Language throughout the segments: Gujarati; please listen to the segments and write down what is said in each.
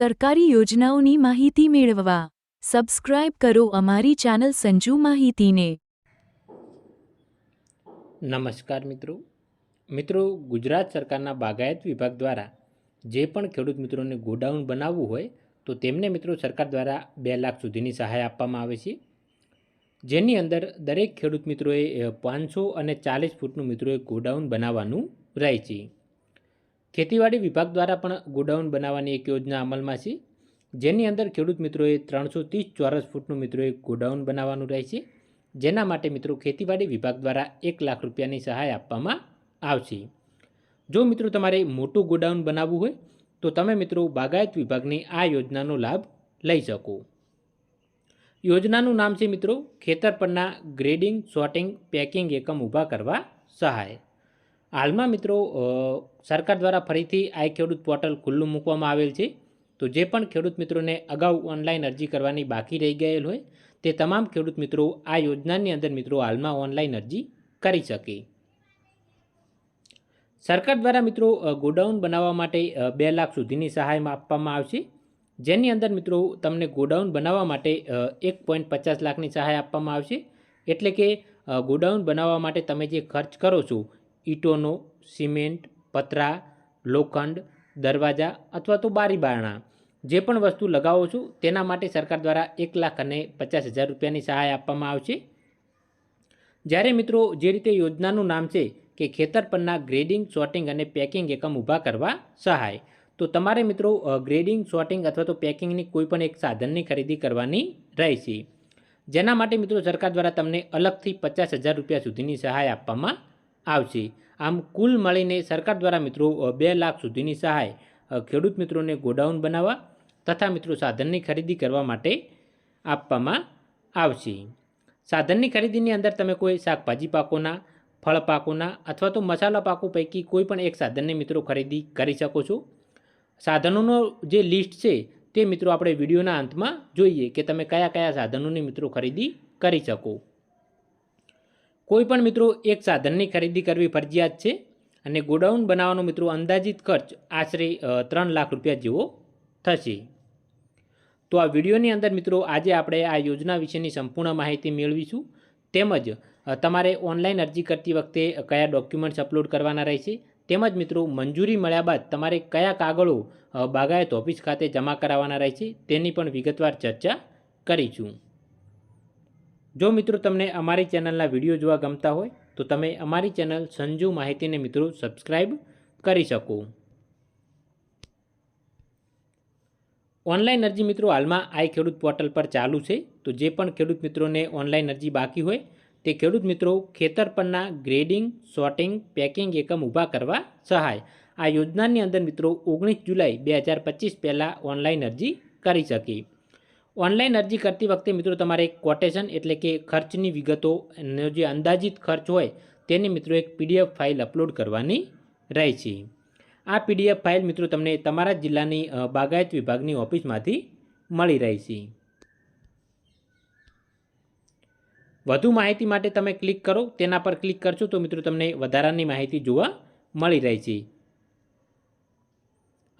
સરકારી યોજનાઓની માહિતી મેળવવા. સબસ્ક્રાઇબ કરો અમારી ચેનલ સંજુ માહિતીને. નમસ્કાર મિત્રો. મિત્રો, ગુજરાત સરકારના બાગાયત વિભાગ દ્વારા જે પણ ખેડૂત મિત્રોને ગોડાઉન બનાવવું હોય, તો તેમને મિત્રો સરકાર દ્વારા બે લાખ સુધીની સહાય આપવામાં આવે છે. જેની અંદર દરેક ખેડૂત મિત્રોએ પાંચસો અને ચાલીસ ફૂટનું મિત્રોએ ગોડાઉન બનાવવાનું રહે છે. ખેતીવાડી વિભાગ દ્વારા પણ ગોડાઉન બનાવવાની એક યોજના અમલમાં છે. જેની અંદર ખેડૂત મિત્રોએ ત્રણસો ત્રીસ ચોરસ ફૂટનું મિત્રોએ ગોડાઉન બનાવવાનું રહે છે જેના માટે મિત્રો ખેતીવાડી વિભાગ દ્વારા એક લાખ રૂપિયાની સહાય આપવામાં આવશે. જો મિત્રો તમારે મોટું ગોડાઉન બનાવવું હોય, તો તમે મિત્રો બાગાયત વિભાગની આ યોજનાનો લાભ લઈ શકો. યોજનાનું નામ છે મિત્રો ખેતર પરના ગ્રેડિંગ, સોર્ટિંગ, પેકિંગ એકમ ઊભા કરવા સહાય. હાલમાં મિત્રો સરકાર દ્વારા ફરીથી આ ખેડૂત પોર્ટલ ખુલ્લું મૂકવામાં આવેલ છે. તો જે પણ ખેડૂત મિત્રોને અગાઉ ઓનલાઈન અરજી કરવાની બાકી રહી ગયેલ હોય, તે તમામ ખેડૂત મિત્રો આ યોજનાની અંદર મિત્રો હાલમાં ઓનલાઈન અરજી કરી શકે. સરકાર દ્વારા મિત્રો ગોડાઉન બનાવવા માટે બે લાખ સુધીની સહાય આપવામાં આવશે. જેની અંદર મિત્રો તમને ગોડાઉન બનાવવા માટે એક પોઈન્ટ પચાસ લાખની સહાય આપવામાં આવશે. એટલે કે ગોડાઉન બનાવવા માટે તમે જે ખર્ચ કરો છો ઈંટોનો, સિમેન્ટ, પતરા, લોખંડ, દરવાજા અથવા તો બારી બારણા, જે પણ વસ્તુ લગાવો છો, તેના માટે સરકાર દ્વારા એક લાખ અને પચાસ હજાર રૂપિયાની સહાય આપવામાં આવશે. જ્યારે મિત્રો, જે રીતે યોજનાનું નામ છે કે ખેતર પરના ગ્રેડિંગ, સોર્ટિંગ અને પેકિંગ એકમ ઊભા કરવા સહાય, તો તમારે મિત્રો ગ્રેડિંગ, સોર્ટિંગ અથવા તો પેકિંગની કોઈ પણ એક સાધનની ખરીદી કરવાની રહેશે. જેના માટે મિત્રો, સરકાર દ્વારા તમને અલગથી પચાસ હજાર રૂપિયા સુધીની સહાય આપવામાં આવશે. આમ કુલ મળીને સરકાર દ્વારા મિત્રો બે લાખ સુધીની સહાય ખેડૂત મિત્રોને ગોડાઉન બનાવવા તથા મિત્રો સાધનની ખરીદી કરવા માટે આપવામાં આવશે. સાધનની ખરીદીની અંદર તમે કોઈ શાકભાજી પાકોના, ફળ પાકોના અથવા તો મસાલા પાકો પૈકી કોઈ પણ એક સાધનની મિત્રો ખરીદી કરી શકો છો. સાધનોનો જે લિસ્ટ છે તે મિત્રો આપણે વિડીયોના અંતમાં જોઈએ કે તમે કયા કયા સાધનોની મિત્રો ખરીદી કરી શકો. કોઈ પણ મિત્રો એક સાધનની ખરીદી કરવી ફરજિયાત છે અને ગોડાઉન બનાવવાનો મિત્રો અંદાજિત ખર્ચ આશરે ત્રણ લાખ રૂપિયા જેવો થશે. તો આ વિડીયોની અંદર મિત્રો આજે આપણે આ યોજના વિશેની સંપૂર્ણ માહિતી મેળવીશું. તેમજ તમારે ઓનલાઈન અરજી કરતી વખતે કયા ડોક્યુમેન્ટ્સ અપલોડ કરવાના રહેશે? તેમજ મિત્રો મંજૂરી મળ્યા બાદ તમારે કયા કાગળો બાગાયત ઓફિસ ખાતે જમા કરાવવાના રહેશે? તેની પણ વિગતવાર ચર્ચા કરીશું. જો મિત્રો તમને અમારી ચેનલના વીડિયો જોવા ગમતા હોય, તો તમે અમારી ચેનલ સંજુ માહિતીને મિત્રો સબસ્ક્રાઈબ કરી શકો. ઓનલાઈન અરજી મિત્રો હાલમાં આઈ ખેડૂત પોર્ટલ પર ચાલુ છે. તો જે પણ ખેડૂત મિત્રોને ઓનલાઈન અરજી બાકી હોય, તે ખેડૂત મિત્રો ખેતર પરના ગ્રેડિંગ, સોર્ટિંગ, પેકિંગ એકમ ઊભા કરવા સહાય. આ યોજનાની અંદર મિત્રો ઓગણીસ જુલાઈ બે હજાર પચીસ પહેલાં ઓનલાઈન અરજી કરી શકે. ઓનલાઈન અરજી કરતી વખતે મિત્રો તમારે કોટેશન એટલે કે ખર્ચની વિગતોનો જે અંદાજિત ખર્ચ હોય તેની મિત્રો એક પીડીએફ ફાઇલ અપલોડ કરવાની રહે છે. આ પીડીએફ ફાઇલ મિત્રો તમને તમારા જિલ્લાની બાગાયત વિભાગની ઓફિસમાંથી મળી રહેશે વધુ માહિતી માટે તમે ક્લિક કરો, તેના પર ક્લિક કરશો તો મિત્રો તમને વધારાની માહિતી જોવા મળી રહી છે.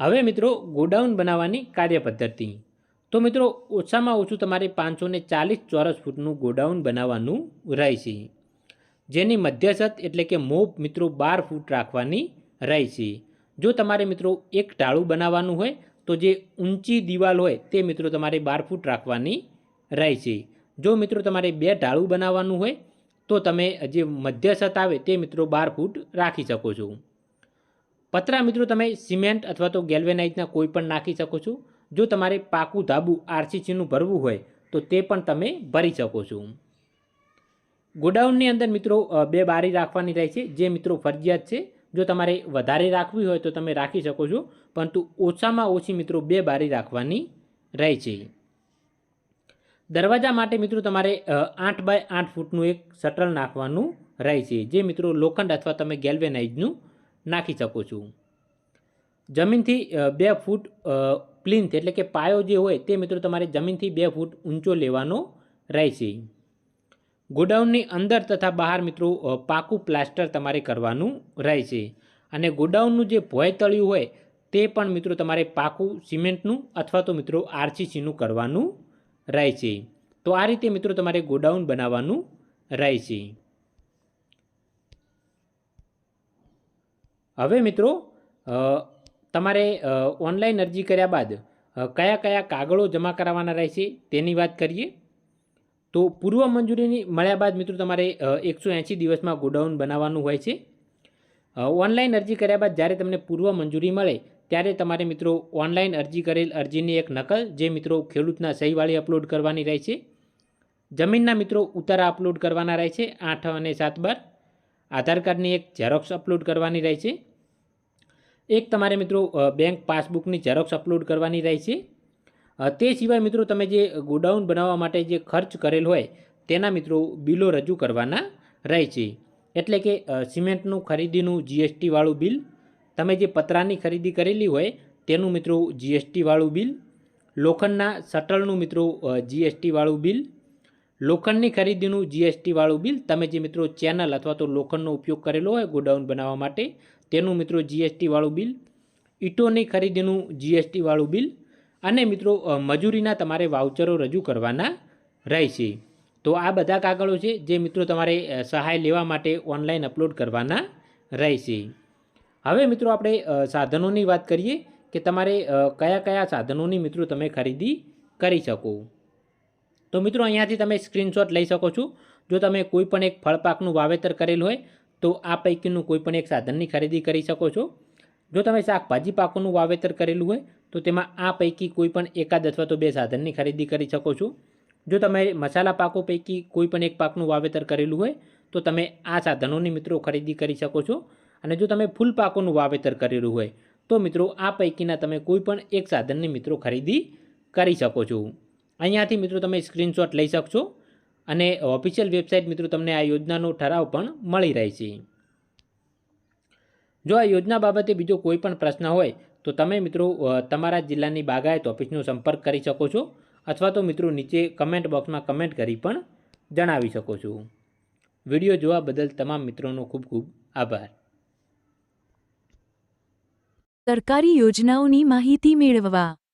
હવે મિત્રો ગોડાઉન બનાવવાની કાર્યપદ્ધતિ તો મિત્રો, ઓછામાં ઓછું તમારે પાંચસો ને ચાલીસ ચોરસ ફૂટનું ગોડાઉન બનાવવાનું રહેશે. જેની મધ્યસત એટલે કે મોપ મિત્રો બાર ફૂટ રાખવાની રહેશે. જો તમારે મિત્રો એક ટાળું બનાવવાનું હોય, તો જે ઊંચી દિવાલ હોય તે મિત્રો તમારે બાર ફૂટ રાખવાની રહેશે. જો મિત્રો તમારે બે ઢાળું બનાવવાનું હોય, તો તમે જે મધ્યસત આવે તે મિત્રો બાર ફૂટ રાખી શકો છો. પતરા મિત્રો તમે સિમેન્ટ અથવા તો ગેલ્વેનાઇઝના કોઈ પણ નાખી શકો છો. જો તમારે પાકું ધાબુ આરસીસીનું ભરવું હોય, તો તે પણ તમે ભરી શકો છો. ગોડાઉનની અંદર મિત્રો બે બારી રાખવાની રહે છે. જે મિત્રો ફરજિયાત છે, જો તમારે વધારે રાખવી હોય તો તમે રાખી શકો છો, પરંતુ ઓછામાં ઓછી મિત્રો બે બારી રાખવાની રહે છે. દરવાજા માટે મિત્રો તમારે આઠ બાય આઠ ફૂટનું એક શટલ નાખવાનું રહે છે, જે મિત્રો લોખંડ અથવા તમે ગેલ્વેનાઇઝનું નાખી શકો છો. જમીનથી બે ફૂટ પ્લિન્થ એટલે કે પાયો જે હોય તે મિત્રો તમારે જમીનથી બે ફૂટ ઊંચો લેવાનો રહેશે. ગોડાઉનની અંદર તથા બહાર મિત્રો પાકું પ્લાસ્ટર તમારે કરવાનું રહેશે. અને ગોડાઉનનું જે ભોય તળિયું હોય તે પણ મિત્રો તમારે પાકું સિમેન્ટનું અથવા તો મિત્રો આરસીસીનું કરવાનું રહે છે તો આ રીતે મિત્રો તમારે ગોડાઉન બનાવવાનું રહે છે હવે મિત્રો તમારે ઓનલાઈન અરજી કર્યા બાદ કયા કયા કાગળો જમા કરાવવાના રહેશે તેની વાત કરીએ? તો પૂર્વ મંજૂરીની મળ્યા બાદ મિત્રો તમારે એકસો એંશી દિવસમાં ગોડાઉન બનાવવાનું હોય છે. ઓનલાઈન અરજી કર્યા બાદ જ્યારે તમને પૂર્વ મંજૂરી મળે, ત્યારે તમારે મિત્રો ઓનલાઈન અરજી કરેલ અરજીની એક નકલ જે મિત્રો ખેડૂતના સહીવાળી અપલોડ કરવાની રહે છે. જમીનના મિત્રો ઉતારા અપલોડ કરવાના રહે છે, આઠ અને સાત બાર. આધાર કાર્ડની એક ઝેરોક્સ અપલોડ કરવાની રહે છે. એક તમારે મિત્રો બેંક પાસબુકની ઝેરોક્સ અપલોડ કરવાની રહે છે. તે સિવાય મિત્રો તમે જે ગોડાઉન બનાવવા માટે જે ખર્ચ કરેલ હોય, તેના મિત્રો બિલો રજૂ કરવાના રહે છે. એટલે કે સિમેન્ટનું ખરીદીનું જીએસટીવાળું બિલ, તમે જે પતરાની ખરીદી કરેલી હોય, તેનું મિત્રો જીએસટીવાળું બિલ, લોખંડના શટલનું મિત્રો જીએસટીવાળું બિલ લોખંડની ખરીદીનું જીએસટીવાળું બિલ તમે જે મિત્રો ચેનલ અથવા તો લોખંડનો ઉપયોગ કરેલો હોય, ગોડાઉન બનાવવા માટે, તેનું મિત્રો જીએસટીવાળું બિલ, ઈંટોની ખરીદીનું જીએસટીવાળું બિલ અને મિત્રો મજૂરીના તમારે વાઉચરો રજૂ કરવાના રહેશે. તો આ બધા કાગળો છે જે મિત્રો તમારે સહાય લેવા માટે ઓનલાઈન અપલોડ કરવાના રહેશે. હવે મિત્રો આપણે સાધનોની વાત કરીએ કે તમારે કયા કયા સાધનોની મિત્રો તમે ખરીદી કરી શકો. તો મિત્રો, અહીંયાથી તમે સ્ક્રીનશોટ લઈ શકો છો. જો તમે કોઈ પણ એક ફળપાકનું વાવેતર કરેલું હોય, તો આ પૈકીનું કોઈ પણ એક સાધનની ખરીદી કરી શકો છો. જો તમે શાકભાજી પાકોનું વાવેતર કરેલું હોય, તો તેમાં આ પૈકી કોઈ પણ એકાદ અથવા તો બે સાધનની ખરીદી કરી શકો છો. જો તમે મસાલા પાકો પૈકી કોઈ પણ એક પાકનું વાવેતર કરેલું હોય, તો તમે આ સાધનોની મિત્રો ખરીદી કરી શકો છો. અને જો તમે ફૂલ પાકોનું વાવેતર કરેલું હોય, તો મિત્રો, આ પૈકીના તમે કોઈ પણ એક સાધનની મિત્રો ખરીદી કરી શકો છો. અહીંયાથી મિત્રો તમે સ્ક્રીનશોટ લઈ શકશો અને ઓફિશિયલ વેબસાઇટ મિત્રો તમને આ યોજનાનો ઠરાવ પણ મળી રહે છે. જો આ યોજના બાબતે બીજો કોઈ પણ પ્રશ્ન હોય તો તમે મિત્રો તમારા જિલ્લાની બાગાયત ઓફિસનો સંપર્ક કરી શકો છો અથવા તો મિત્રો નીચે કમેન્ટ બોક્સમાં કમેન્ટ કરી પણ જણાવી શકો છો. વીડિયો જોવા બદલ તમામ મિત્રોનો ખૂબ ખૂબ આભાર. સરકારી યોજનાઓની માહિતી મેળવવા